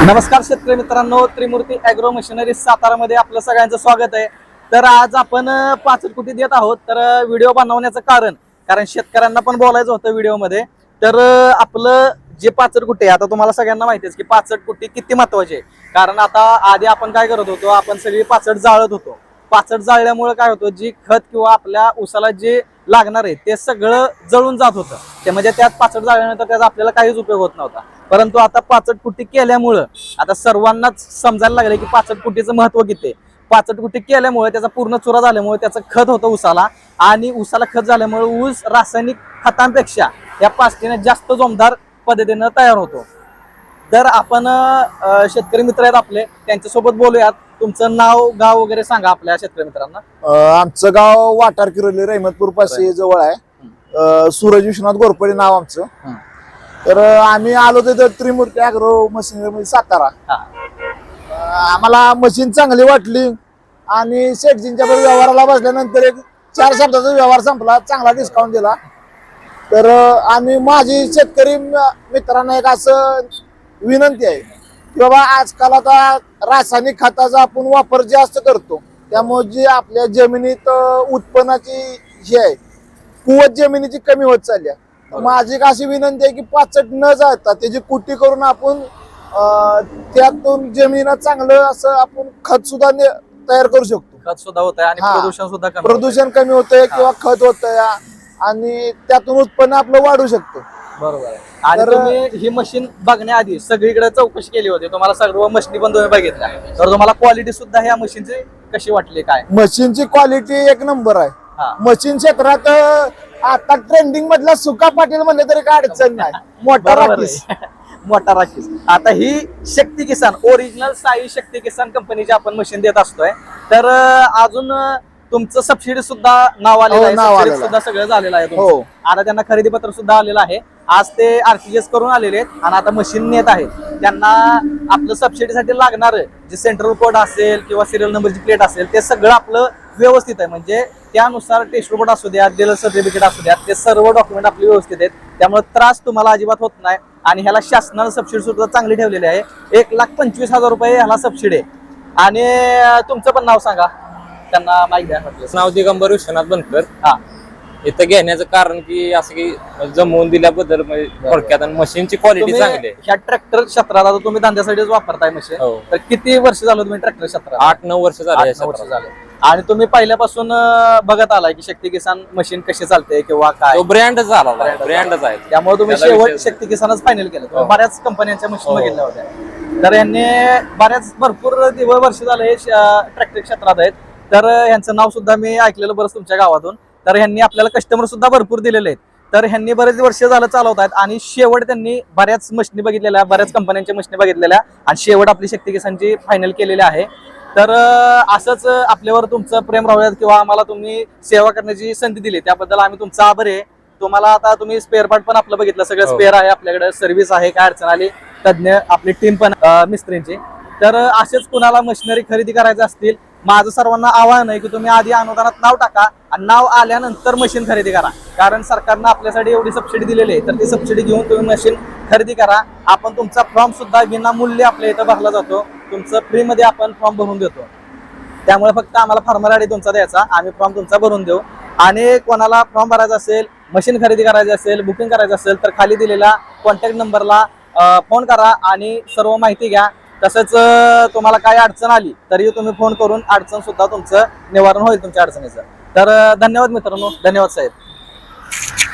नमस्कार शेतकरी मित्रांनो त्रिमूर्ती अॅग्रो मशिनरी सातारामध्ये आपलं सगळ्यांचं स्वागत आहे. तर आज आपण पाचड कुटी देत आहोत. तर व्हिडिओ बनवण्याचं कारण कारण शेतकऱ्यांना पण बोलायचं होतं व्हिडिओमध्ये. तर आपलं जे पाचड कुटी आहे आता तुम्हाला सगळ्यांना माहिती आहे की पाचट किती महत्वाची आहे. कारण आता आधी आपण काय करत होतो आपण सगळी पाचट जाळत होतो. पाचट जाळल्यामुळे काय होतं जी खत किंवा आपल्या उसाला जे लागणार आहे ते सगळं जळून जात होतं. ते म्हणजे त्यात पाचट जाळल्यानंतर त्याचा आपल्याला काहीच उपयोग होत नव्हता. परंतु आता पाचटपुट्टी केल्यामुळं आता सर्वांनाच समजायला लागले की पाचट कुट्टीचं महत्त्व किती? आहे पाचट केल्यामुळे त्याचा पूर्ण चुरा झाल्यामुळे त्याचं खत होतं उसाला आणि उसाला खत झाल्यामुळे ऊस रासायनिक खतांपेक्षा या पाचटीने जास्त जोमदार पद्धतीनं तयार होतो. तर आपण शेतकरी मित्र आहेत आपले त्यांच्यासोबत बोलूयात. तुमचं नाव गाव वगैरे सांगा आपल्या शेतकरी मित्रांना. आमचं गाव वाटार किरोली रहमतपूर पाशी जवळ आहे. सूरज विश्वनाथ गोरपडे नाव आमचं. तर आम्ही आलो तिथं त्रिमूर्ती अॅग्रो मशिनरी सातारा. आम्हाला मशीन चांगली वाटली आणि बरोबर व्यवहाराला बसल्यानंतर एक चार शब्दाचा व्यवहार संपला चांगला डिस्काउंट दिला. तर आणि माझी शेतकरी मित्रांना एक असं विनंती आहे की बाबा आजकाल आता रासायनिक खताचा आपण वापर जास्त करतो त्यामुळे जी आपल्या जमिनीत उत्पन्नाची जी आहे कुवत जमिनीची कमी होत चालली आहे. माझी अशी विनंती आहे की पाचट न जाता त्याची कुट्टी करून आपण त्यातून जमिनीला चांगलं असं आपण खत सुद्धा तयार करू शकतो खत सुद्धा होत आहे आणि. प्रदूषण सुद्धा कमी. प्रदूषण कमी होतंय किंवा खत होतंय आणि त्यातून उत्पन्न आपलं वाढू शकतं बरोबर आहे. आणि तर- तुम्ही ही मशीन बघण्याआधी सगळीकडे चौकशी केली होती. तुम्हाला सर्व मशीनी पण तुम्ही बघितल्या. तर तुम्हाला क्वालिटी सुद्धा ह्या मशीनची कशी वाटली काय? मशीनची क्वालिटी एक नंबर आहे. हा. मशीन क्षेत्रात अं, आता ट्रेंडिंग मधला सुका पाटील म्हणलं तरी काय अडचण नाही. मोठा बरोबर राखीस आहे. मोठा राखीस आता ही शक्ती किसान ओरिजिनल साई शक्ती किसान कंपनीची आपण मशीन देत असतोय तर अं, अजून अं, तुमचं सबसिडी सुद्धा नाव आलेलं हो, आहे. नाव सबसिडी आलेलं सुद्धा सगळं झालेलं आहे तुमचं. हो. आता त्यांना खरेदी पत्र सुद्धा आलेलं आहे. आज ते आरटीजीएस करून आलेले आहेत आणि आता मशीन नेत आहेत. त्यांना आपलं सबसिडीसाठी लागणार जे सेंट्रल कोड असेल किंवा सिरियल नंबरची प्लेट असेल ते सगळं आपलं व्यवस्थित आहे. म्हणजे त्यानुसार टेस्ट रिपोर्ट असू द्या दिलं सर्टिफिकेट असू द्या ते सर्व डॉक्युमेंट आपले व्यवस्थित आहेत. त्यामुळे त्रास तुम्हाला अजिबात होत नाही. आणि ह्याला शासनानं सबसिडी सुद्धा चांगली ठेवलेली आहे. एक लाख पंचवीस हजार रुपये ह्याला सबसिडी आहे. आणि तुमचं पण नाव सांगा. त्यांना माहिती म्हटलं. नाव दिगंबर विश्वनाथ बनकर. हा. इथं घेण्याचं कारण की असं की जमवून दिल्याबद्दल म्हणजे थोडक्यात आणि मशीनची क्वालिटी तुम्ही चांगली आहे. ह्या ट्रॅक्टर क्षेत्रात आता तुम्ही धंद्यासाठीच वापरताय मशीन. हो. तर किती वर्ष झालं तुम्ही ट्रॅक्टर क्षेत्रात? आठ नऊ वर्ष झाली आठ या नऊ वर्ष. झाले. आणि तुम्ही पहिल्यापासून अं, बघत आलाय की शक्ती किसान मशीन कशी चालते किंवा काय? तो ब्रँड झाला ब्रँडच आहे त्यामुळे तुम्ही त्याला शेवट विषयच शक्ती किसानच फायनल केलं. तुम्ही हो. बऱ्याच कंपन्यांच्या मशीन हो. बघितल्या होत्या. तर यांनी बऱ्याच भरपूर दिवस वर्ष झाले ट्रॅक्टर क्षेत्रात आहेत. तर यांचं नाव सुद्धा मी ऐकलेलं बरंच तुमच्या गावातून. तर ह्यांनी आपल्याला कस्टमर सुद्धा भरपूर दिलेले आहेत. तर ह्यांनी बरेच वर्ष झालं चालवत आहेत आणि शेवट त्यांनी बऱ्याच मशीनी बघितलेल्या बऱ्याच कंपन्यांच्या मशीनी बघितलेल्या आणि शेवट आपली शक्ती किसानची फायनल केलेली आहे. तर असंच आपल्यावर तुमचं प्रेम राहूयात किंवा आम्हाला तुम्ही सेवा करण्याची संधी दिली त्याबद्दल आम्ही तुमचा आभारी आहे. तुम्हाला आता तुम्ही स्पेअर पार्ट पण आपलं बघितलं सगळं हो. स्पेअर आहे आपल्याकडे सर्व्हिस आहे काय अडचण आली तज्ज्ञ आपली टीम पण मिस्त्रींची. तर असेच कुणाला मशिनरी खरेदी करायचं असतील माझं सर्वांना आव्हान आहे की तुम्ही आधी अनुदानात नाव टाका आणि नाव आल्यानंतर मशीन खरेदी करा. कारण सरकारनं आपल्यासाठी एवढी सबसिडी दिलेली आहे तर ती सबसिडी घेऊन तुम्ही मशीन खरेदी करा. आपण तुमचा फॉर्म सुद्धा विनामूल्य आपल्या इथं भरला जातो. तुमचं फ्रीमध्ये आपण फॉर्म भरून देतो. त्यामुळे फक्त आम्हाला फार्मर आयडी तुमचा द्यायचा. आम्ही फॉर्म तुमचा भरून देऊ. आणि कोणाला फॉर्म भरायचा असेल मशीन खरेदी करायची असेल बुकिंग करायचं असेल तर खाली दिलेल्या कॉन्टॅक्ट नंबरला फोन करा आणि सर्व माहिती घ्या. तसंच तुम्हाला काही अडचण आली तरी तुम्ही फोन करून अडचण सुद्धा तुमचं निवारण होईल तुमच्या अडचणीचं. तर धन्यवाद मित्रांनो धन्यवाद साहेब.